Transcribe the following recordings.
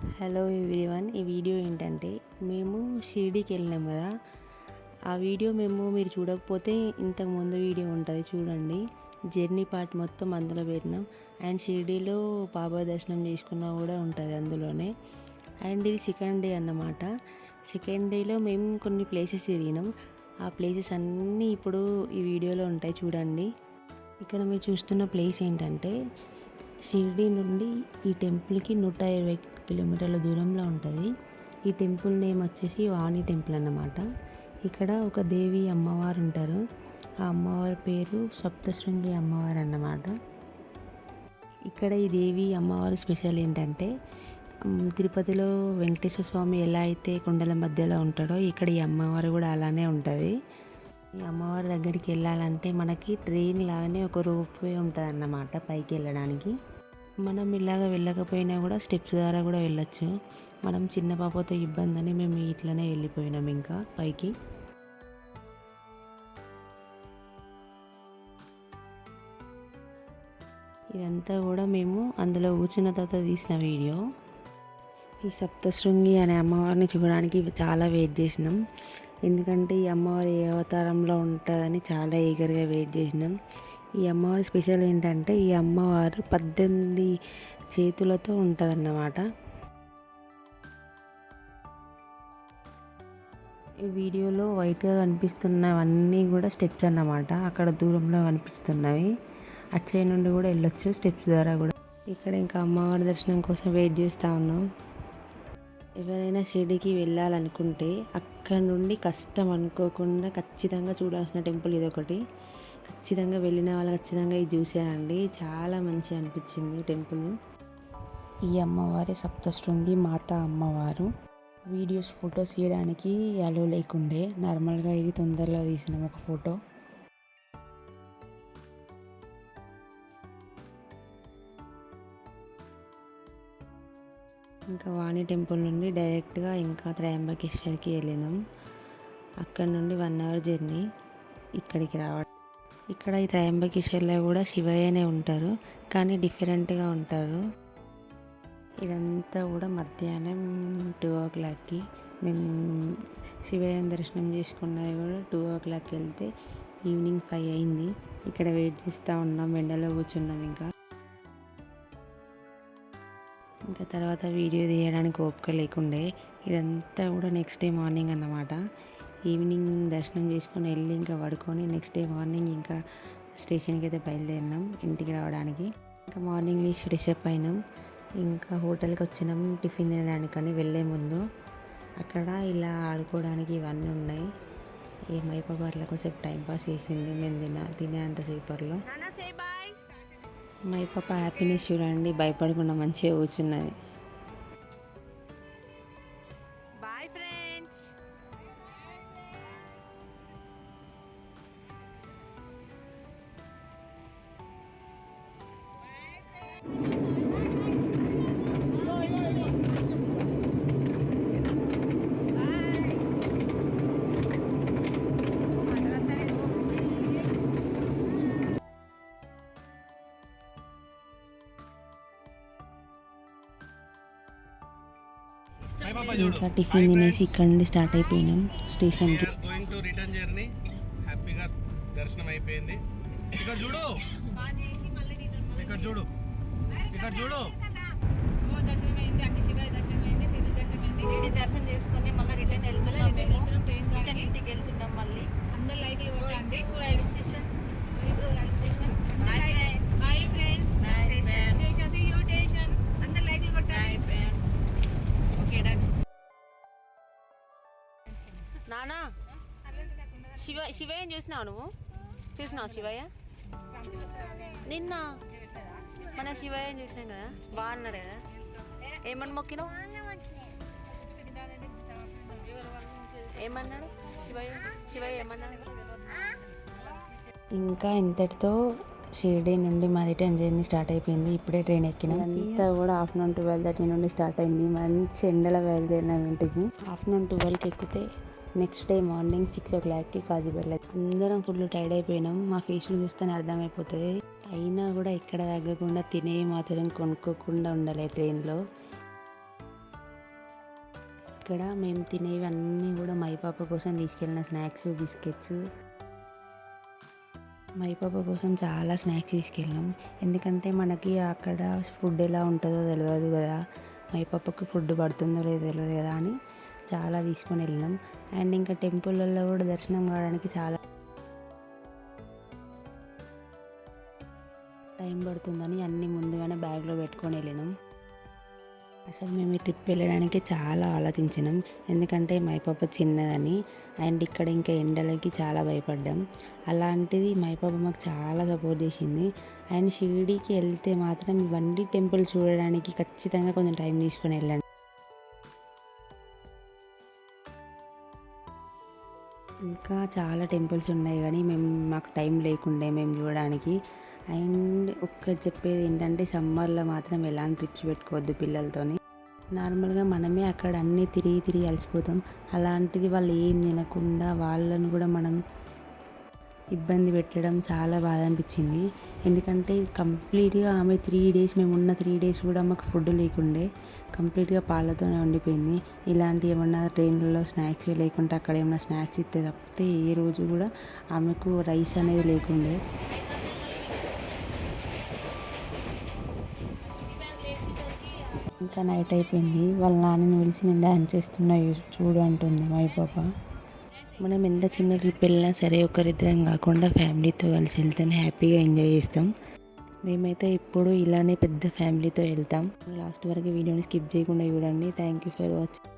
Hello everyone ఈ video ఏంటంటే మేము షిరిడీకి వెళ్ళినాం కదా. ఆ వీడియో మేము మీరు చూడకపోతే ఇంతకు ముందు వీడియో ఉంటుంది చూడండి. జర్నీ పార్ట్ మొత్తం అందులో పెట్టినాం. అండ్ షిరిడీలో బాబా దర్శనం చేసుకున్నా కూడా ఉంటుంది అందులోనే. అండ్ ఇది సెకండ్ డే అన్నమాట. సెకండ్ డేలో మేము కొన్ని ప్లేసెస్ తిరిగినాం. ఆ ప్లేసెస్ అన్నీ ఇప్పుడు ఈ వీడియోలో ఉంటాయి చూడండి. ఇక్కడ మీరు చూస్తున్న ప్లేస్ ఏంటంటే షిరిడి నుండి ఈ టెంపుల్కి నూట ఇరవై కిలోమీటర్ల దూరంలో ఉంటుంది. ఈ టెంపుల్ నేమ్ వచ్చేసి వాణి టెంపుల్ అన్నమాట. ఇక్కడ ఒక దేవి అమ్మవారు ఉంటారు. ఆ అమ్మవారి పేరు సప్తశృంగి అమ్మవారు అన్నమాట. ఇక్కడ ఈ దేవి అమ్మవారి స్పెషల్ ఏంటంటే తిరుపతిలో వెంకటేశ్వర స్వామి ఎలా అయితే కొండల మధ్యలో ఉంటాడో ఇక్కడ ఈ అమ్మవారు కూడా అలానే ఉంటుంది. ఈ అమ్మవారి దగ్గరికి వెళ్ళాలంటే మనకి ట్రైన్ లాగానే ఒక రోప్ వే ఉంటుంది అన్నమాట పైకి వెళ్ళడానికి. మనం ఇలాగ వెళ్ళకపోయినా కూడా స్టెప్స్ ద్వారా కూడా వెళ్ళొచ్చు. మనం చిన్న పాపతో ఇబ్బంది అని మేము ఇట్లనే వెళ్ళిపోయినాం ఇంకా పైకి. ఇదంతా కూడా మేము అందులో కూర్చున్న తర్వాత తీసిన వీడియో. ఈ సప్తశృంగి అనే అమ్మవారిని చూడడానికి చాలా వెయిట్ చేసినాం. ఎందుకంటే ఈ అమ్మవారి ఏ అవతారంలో ఉంటుందని చాలా ఈగర్గా వెయిట్ చేసినాం. ఈ అమ్మవారి స్పెషల్ ఏంటంటే ఈ అమ్మవారు పద్దెనిమిది చేతులతో ఉంటుందన్నమాట. ఈ వీడియోలో వైట్గా కనిపిస్తున్నవన్నీ కూడా స్టెప్స్ అన్నమాట. అక్కడ దూరంలో కనిపిస్తున్నవి. అటు సైడ్ నుండి కూడా వెళ్ళొచ్చు స్టెప్స్ ద్వారా కూడా. ఇక్కడ ఇంకా అమ్మవారి దర్శనం కోసం వెయిట్ చేస్తూ ఉన్నాం. ఎవరైనా షిరిడికి వెళ్ళాలనుకుంటే అక్కడ నుండి కష్టం అనుకోకుండా ఖచ్చితంగా చూడాల్సిన టెంపుల్ ఇదొకటి. ఖచ్చితంగా వెళ్ళిన వాళ్ళు ఖచ్చితంగా ఇది చూసానండి చాలా మంచిగా అనిపించింది టెంపుల్. ఈ అమ్మవారి సప్తశృంగి మాత అమ్మవారు. వీడియోస్ ఫొటోస్ తీయడానికి అలో లేకుండే. నార్మల్గా ఇది తొందరలో తీసినాం ఒక ఫోటో. ఇంకా వాణి టెంపుల్ నుండి డైరెక్ట్గా ఇంకా త్రయంబకేశ్వర్కి వెళ్ళినాం. అక్కడ నుండి వన్ అవర్ జర్నీ ఇక్కడికి రావడం ఇక్కడ ఈ త్రయంబకేశ్వర్లో కూడా శివయ్యనే ఉంటారు కానీ డిఫరెంట్గా ఉంటారు. ఇదంతా కూడా మధ్యాహ్నం టూ ఓ క్లాక్కి మేము శివయ్య దర్శనం చేసుకున్నది కూడా టూ ఓ క్లాక్కి వెళ్తే ఈవినింగ్ ఫైవ్ అయింది. ఇక్కడ వెయిట్ చేస్తూ ఉన్నాం ఎండలో కూర్చున్నాం ఇంకా. ఇంకా తర్వాత వీడియో తీయడానికి ఓపిక లేకుండే ఇదంతా కూడా నెక్స్ట్ డే మార్నింగ్ అన్నమాట. ఈవినింగ్ దర్శనం చేసుకొని వెళ్ళి ఇంకా పడుకొని నెక్స్ట్ డే మార్నింగ్ ఇంకా స్టేషన్కి అయితే బయలుదేరినాం ఇంటికి రావడానికి. ఇంకా మార్నింగ్ లేచి ఫ్రెషప్ అయినాం. ఇంకా హోటల్కి వచ్చినాం టిఫిన్ తినడానికని వెళ్ళే ముందు. అక్కడ ఇలా ఆడుకోవడానికి ఇవన్నీ ఉన్నాయి. ఈ మైపాబార్లో కొంచెం టైంపాస్ చేసింది మేము తిన తినే అంత అంతసేపట్లో మై పాప హ్యాపీనెస్ చూడండి భయపడకుండా మంచిగా కూర్చున్నది. ఇంకా టిఫిన్ తినేసి ఇక్కడ నుండి స్టార్ట్ అయిపోయినాం స్టేషన్కి. గోయింగ్ టు రిటర్న్ జర్నీ హ్యాపీగా దర్శనం అయిపోయింది. ఇక్కడ చూడు. ఇక్కడ చూడు. ఇక్కడ చూడు. షిరిడి దర్శనం చేసుకొని మళ్ళీ నానా? శివ శివయ్య చూసినావు నువ్వు? చూసినావు శివయ్య? నిన్న మన శివయ్య చూసినాం కదా బాగున్నాడు కదా. ఏమని మొక్కినావు? ఏమన్నాడు? శివయ్య శివయ్య ఏమన్నాడు? ఇంకా ఇంతటితో షిరిడి నుండి మా రిటర్న్ జర్నీ స్టార్ట్ అయిపోయింది ఇప్పుడే ట్రైన్ ఎక్కిన. అంతా కూడా ఆఫ్టర్నూన్ ట్వెల్వ్ థర్టీ నుండి స్టార్ట్ అయింది మంచి ఎండలో బయలుదేరినాం ఇంటికి. ఆఫ్టర్నూన్ ట్వెల్వ్కి ఎక్కితే నెక్స్ట్ డే మార్నింగ్ సిక్స్ ఓ క్లాక్కి కాజీపేట అందరం ఫుల్ టైర్డ్ అయిపోయినాం. మా ఫేస్లు చూస్తేనే అర్థమైపోతుంది. అయినా కూడా ఎక్కడ తగ్గకుండా తినే మాత్రం కొనుక్కోకుండా ఉండాలి ట్రైన్లో ఇక్కడ మేము తినేవి అన్నీ కూడా మై పాప కోసం తీసుకెళ్ళిన స్నాక్స్ బిస్కెట్స్ మై పాప కోసం చాలా స్నాక్స్ తీసుకెళ్ళాం ఎందుకంటే మనకి అక్కడ ఫుడ్ ఎలా ఉంటుందో తెలియదు కదా. మై పాపకు ఫుడ్ పడుతుందో లేదో తెలియదు కదా అని చాలా తీసుకొని వెళ్ళినాం. అండ్ ఇంకా టెంపుల్లో కూడా దర్శనం కావడానికి చాలా టైం పడుతుందని అన్నీ ముందుగానే బ్యాగ్లో పెట్టుకొని వెళ్ళినాం. అసలు మేము ఈ ట్రిప్ వెళ్ళడానికి చాలా ఆలోచించినాం. ఎందుకంటే మై పాప చిన్నదని. అండ్ ఇక్కడ ఇంకా ఎండలకి చాలా భయపడ్డాం. అలాంటిది మై పాప మాకు చాలా సపోర్ట్ చేసింది. అండ్ షిరిడీకి వెళ్తే మాత్రం ఇవన్నీ టెంపుల్ చూడడానికి ఖచ్చితంగా కొంచెం టైం తీసుకొని వెళ్ళండి. ఇంకా చాలా టెంపుల్స్ ఉన్నాయి కానీ మేము మాకు టైం లేకుండే మేము చూడడానికి. అండ్ ఒక్కటి చెప్పేది ఏంటంటే సమ్మర్లో మాత్రం ఎలాంటి ట్రిప్స్ పెట్టుకోవద్దు పిల్లలతోని. నార్మల్గా మనమే అక్కడ అన్నీ తిరిగి తిరిగి అలసిపోతాం. అలాంటిది వాళ్ళు ఏం తినకుండా వాళ్ళను కూడా మనం ఇబ్బంది పెట్టడం చాలా బాధ అనిపించింది. ఎందుకంటే కంప్లీట్గా ఆమె త్రీ డేస్ మేము ఉన్న త్రీ డేస్ కూడా మాకు ఫుడ్ లేకుండే కంప్లీట్గా పాలతోనే ఉండిపోయింది. ఇలాంటి ఏమన్నా ట్రైన్లలో స్నాక్స్ లేకుంటే అక్కడ ఏమన్నా స్నాక్స్ ఇస్తే తప్పితే ఏ రోజు కూడా ఆమెకు రైస్ అనేది లేకుండే. ఇంకా నైట్ అయిపోయింది. వాళ్ళ నాన్నని పిలిచి నేను డ్యాన్స్ చేస్తున్నా చూడు అంటుంది మా పాప. మనం ఎంత చిన్న ట్రిప్ వెళ్ళినా సరే ఒకరిద్దరం కాకుండా ఫ్యామిలీతో కలిసి వెళ్తేనే హ్యాపీగా ఎంజాయ్ చేస్తాం. మేమైతే ఎప్పుడు ఇలానే పెద్ద ఫ్యామిలీతో వెళ్తాం. లాస్ట్ వరకు వీడియోని స్కిప్ చేయకుండా చూడండి. Thank you for watching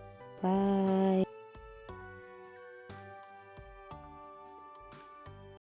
bye